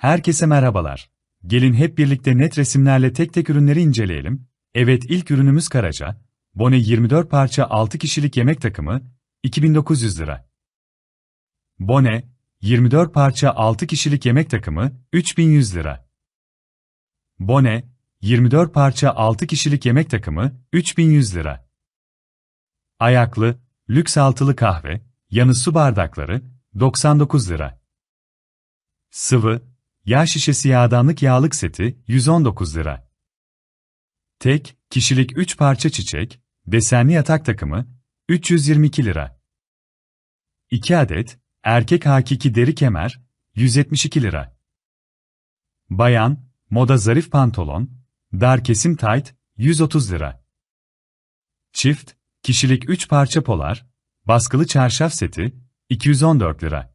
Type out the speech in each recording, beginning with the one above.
Herkese merhabalar. Gelin hep birlikte net resimlerle tek tek ürünleri inceleyelim. Evet ilk ürünümüz Karaca. Bone 24 parça 6 kişilik yemek takımı, 2900 lira. Bone, 24 parça 6 kişilik yemek takımı, 3100 lira. Bone, 24 parça 6 kişilik yemek takımı, 3100 lira. Ayaklı, lüks altılı kahve, yanı su bardakları, 99 lira. Sıvı, yağ şişesi yağdanlık yağlık seti, 119 lira. Tek, kişilik 3 parça çiçek, desenli yatak takımı, 322 lira. 2 adet, erkek hakiki deri kemer, 172 lira. Bayan, moda zarif pantolon, dar kesim tayt, 130 lira. Çift, kişilik 3 parça polar, baskılı çarşaf seti, 214 lira.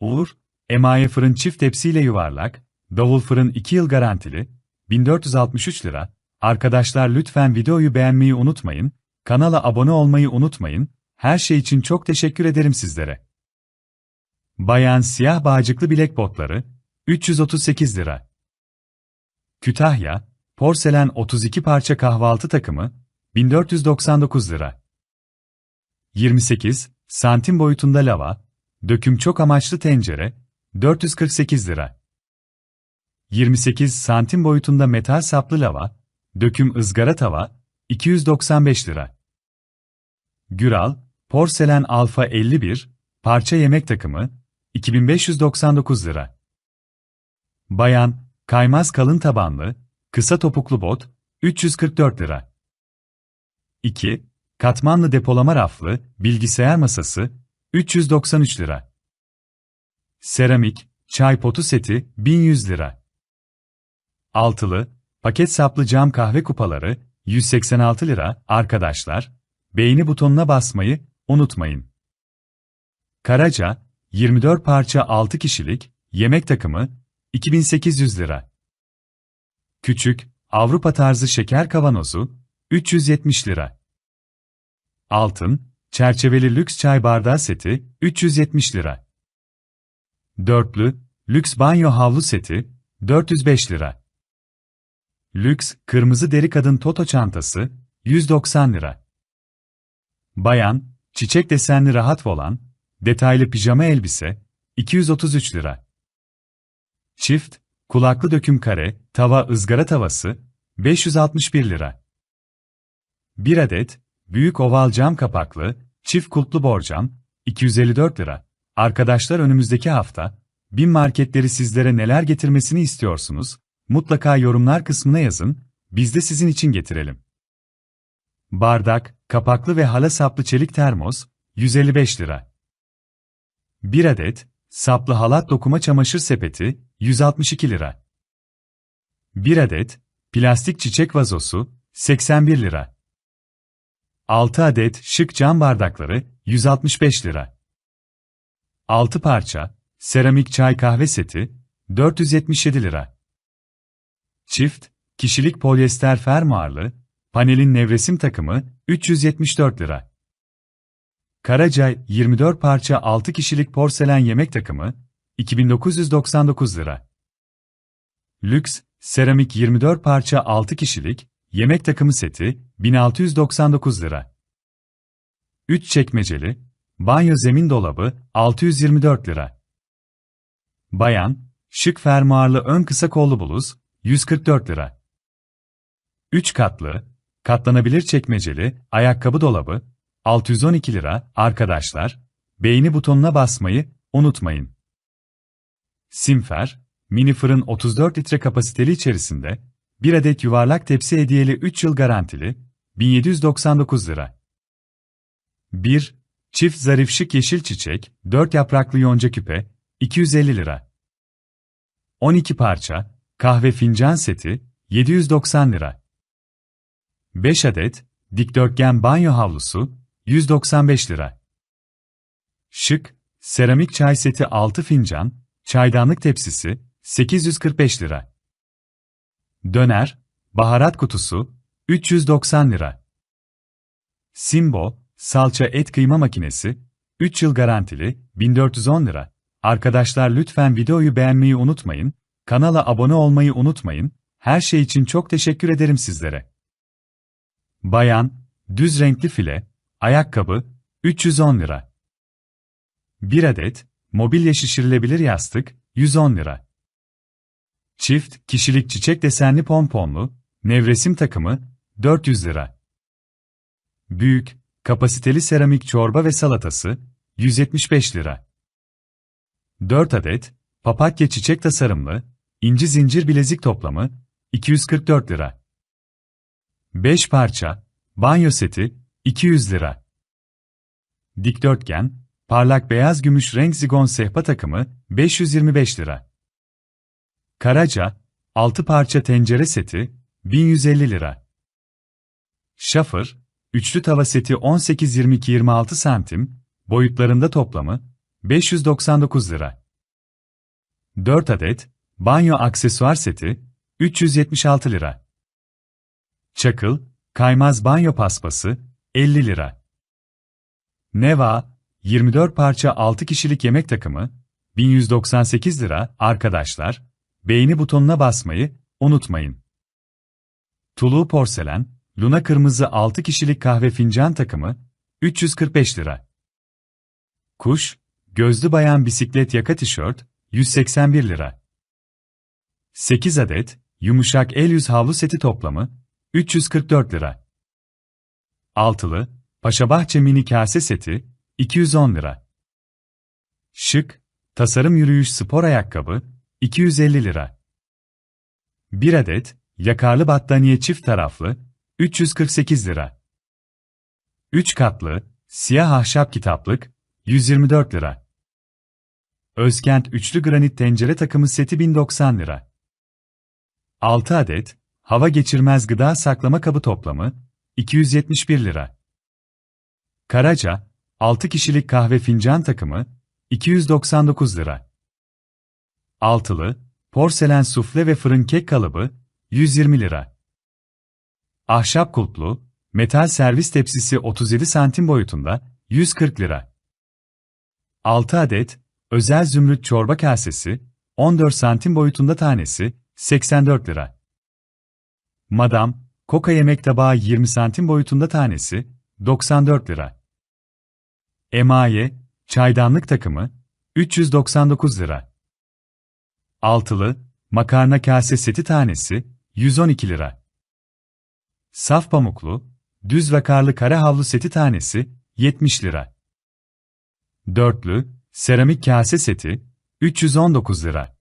Uğur, emaye fırın çift tepsiyle yuvarlak, davul fırın 2 yıl garantili, 1463 lira. Arkadaşlar lütfen videoyu beğenmeyi unutmayın, kanala abone olmayı unutmayın, her şey için çok teşekkür ederim sizlere. Bayan siyah bağcıklı bilek botları, 338 lira. Kütahya, porselen 32 parça kahvaltı takımı, 1499 lira. 28 santim boyutunda lava, döküm çok amaçlı tencere, 448 lira. 28 santim boyutunda metal saplı lava, döküm ızgara tava, 295 lira. Güral, porselen alfa 51, parça yemek takımı, 2599 lira. Bayan, kaymaz kalın tabanlı, kısa topuklu bot, 344 lira. 2. Katmanlı depolama raflı, bilgisayar masası, 393 lira. Seramik, çay potu seti, 1100 lira. Altılı, paket saplı cam kahve kupaları, 186 lira. Arkadaşlar, beğeni butonuna basmayı unutmayın. Karaca, 24 parça 6 kişilik, yemek takımı, 2800 lira. Küçük, Avrupa tarzı şeker kavanozu, 370 lira. Altın, çerçeveli lüks çay bardağı seti, 370 lira. Dörtlü, lüks banyo havlu seti, 405 lira. Lüks, kırmızı deri kadın toto çantası, 190 lira. Bayan, çiçek desenli rahat volan, detaylı pijama elbise, 233 lira. Çift, kulaklı döküm kare, tava ızgara tavası, 561 lira. Bir adet, büyük oval cam kapaklı, çift kulplu borcam, 254 lira. Arkadaşlar önümüzdeki hafta, bin marketleri sizlere neler getirmesini istiyorsunuz? Mutlaka yorumlar kısmına yazın, biz de sizin için getirelim. Bardak, kapaklı ve hala saplı çelik termos, 155 lira. Bir adet, saplı halat dokuma çamaşır sepeti, 162 lira. Bir adet, plastik çiçek vazosu, 81 lira. 6 adet şık cam bardakları, 165 lira. 6 parça, seramik çay kahve seti, 477 lira. Çift, kişilik polyester fermuarlı, panelin nevresim takımı, 374 lira. Karacay, 24 parça 6 kişilik porselen yemek takımı, 2999 lira. Lüks, seramik 24 parça 6 kişilik, yemek takımı seti, 1699 lira. 3 çekmeceli, banyo zemin dolabı, 624 lira. Bayan, şık fermuarlı ön kısa kollu bluz, 144 lira. 3 katlı, katlanabilir çekmeceli, ayakkabı dolabı, 612 lira. Arkadaşlar, beğeni butonuna basmayı unutmayın. Simfer, mini fırın 34 litre kapasiteli içerisinde, bir adet yuvarlak tepsi hediyeli 3 yıl garantili, 1799 lira. 1. Çift zarif şık yeşil çiçek, 4 yapraklı yonca küpe, 250 lira. 12 parça, kahve fincan seti, 790 lira. 5 adet, dikdörtgen banyo havlusu, 195 lira. Şık, seramik çay seti 6 fincan, çaydanlık tepsisi, 845 lira. Döner, baharat kutusu, 390 lira. Simbo, salça et kıyma makinesi, 3 yıl garantili, 1410 lira. Arkadaşlar lütfen videoyu beğenmeyi unutmayın, kanala abone olmayı unutmayın, her şey için çok teşekkür ederim sizlere. Bayan, düz renkli file, ayakkabı, 310 lira. 1 adet, mobilya şişirilebilir yastık, 110 lira. Çift, kişilik çiçek desenli pomponlu, nevresim takımı, 400 lira. Büyük, kapasiteli seramik çorba ve salatası, 175 lira. 4 adet, papatya çiçek tasarımlı, inci zincir bilezik toplamı, 244 lira. 5 parça, banyo seti, 200 lira. Dikdörtgen, parlak beyaz gümüş renk zigon sehpa takımı, 525 lira. Karaca, 6 parça tencere seti, 1150 lira. Şafır, üçlü tava seti 18-22-26 santim, boyutlarında toplamı, 599 lira. 4 adet, banyo aksesuar seti, 376 lira. Çakıl, kaymaz banyo paspası, 50 lira. Neva, 24 parça 6 kişilik yemek takımı, 1198 lira. Arkadaşlar, beğeni butonuna basmayı unutmayın. Tulu porselen, Luna kırmızı 6 kişilik kahve fincan takımı, 345 lira. Kuş, gözlü bayan bisiklet yaka tişört, 181 lira. 8 adet, yumuşak el yüz havlu seti toplamı, 344 lira. Altılı, Paşabahçe mini kase seti, 210 lira. Şık, tasarım yürüyüş spor ayakkabı, 250 lira. 1 adet, yakarlı battaniye çift taraflı, 348 lira. 3 katlı, siyah ahşap kitaplık, 124 lira. Özkent üçlü granit tencere takımı seti 1090 lira. 6 adet, hava geçirmez gıda saklama kabı toplamı, 271 lira. Karaca, 6 kişilik kahve fincan takımı, 299 lira. Altılı, porselen sufle ve fırın kek kalıbı, 120 lira. Ahşap kulplu, metal servis tepsisi 37 santim boyutunda, 140 lira. 6 adet, özel zümrüt çorba kasesi, 14 santim boyutunda tanesi, 84 lira. Madam, koka yemek tabağı 20 santim boyutunda tanesi, 94 lira. Emaye, çaydanlık takımı, 399 lira. Altılı, makarna kase seti tanesi, 112 lira. Saf pamuklu, düz vakarlı kare havlu seti tanesi, 70 lira. Dörtlü, seramik kase seti, 319 lira.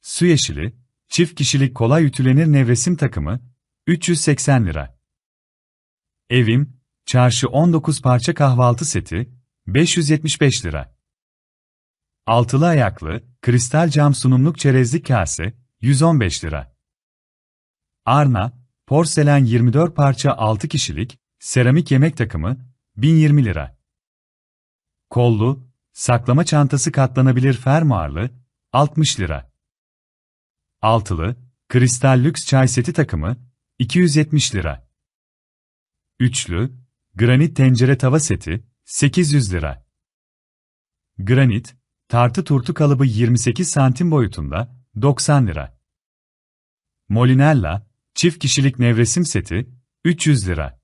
Su yeşili, çift kişilik kolay ütülenir nevresim takımı, 380 lira. Evim, çarşı 19 parça kahvaltı seti, 575 lira. Altılı ayaklı, kristal cam sunumluk çerezlik kase, 115 lira. Arna, porselen 24 parça 6 kişilik, seramik yemek takımı, 1020 lira. Kollu, saklama çantası katlanabilir fermuarlı, 60 lira. Altılı, kristal lüks çay seti takımı, 270 lira. Üçlü, granit tencere tava seti, 800 lira. Granit, tartı turtu kalıbı 28 santim boyutunda, 90 lira. Molinella, çift kişilik nevresim seti, 300 lira.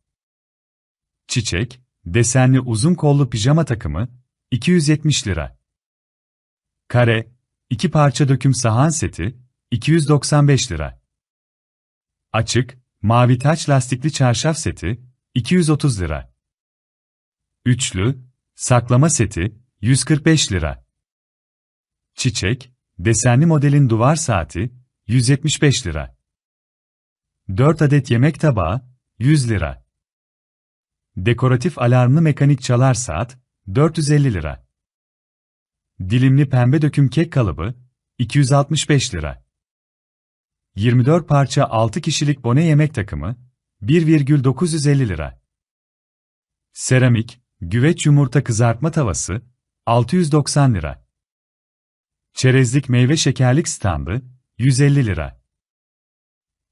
Çiçek, desenli uzun kollu pijama takımı, 270 lira. Kare, iki parça döküm sahan seti, 295 lira. Açık, mavi taç lastikli çarşaf seti, 230 lira. Üçlü, saklama seti, 145 lira. Çiçek, desenli modelin duvar saati, 175 lira. 4 adet yemek tabağı, 100 lira. Dekoratif alarmlı mekanik çalar saat, 450 lira. Dilimli pembe döküm kek kalıbı, 265 lira. 24 parça 6 kişilik bone yemek takımı, 1,950 lira. Seramik, güveç yumurta kızartma tavası, 690 lira. Çerezlik meyve şekerlik standı, 150 lira.